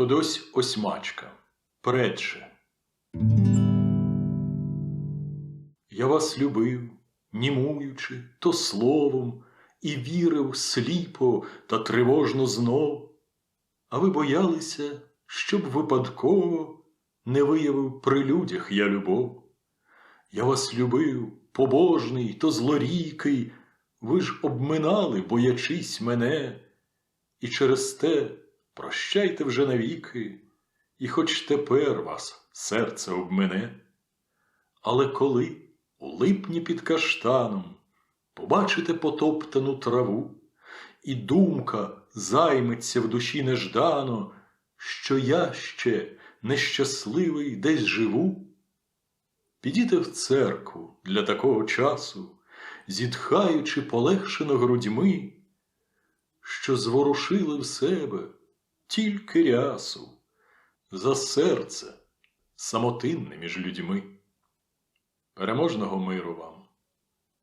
То дось осьмачка, предше. Я вас любив, німуючи, то словом, і вірив сліпо та тривожно знов. А ви боялися, щоб випадково не виявив при людях я любов. Я вас любив, побожний, то злорійкий, ви ж обминали, боячись мене, і через те прощайте вже навіки, і хоч тепер вас серце обмене. Але коли у липні під каштаном побачите потоптану траву, і думка займеться в душі неждано, що я ще нещасливий десь живу, підіте в церкву для такого часу, зітхаючи полегшено грудьми, що зворушили в себе тільки рясу за серце самотинне між людьми. Переможного миру вам!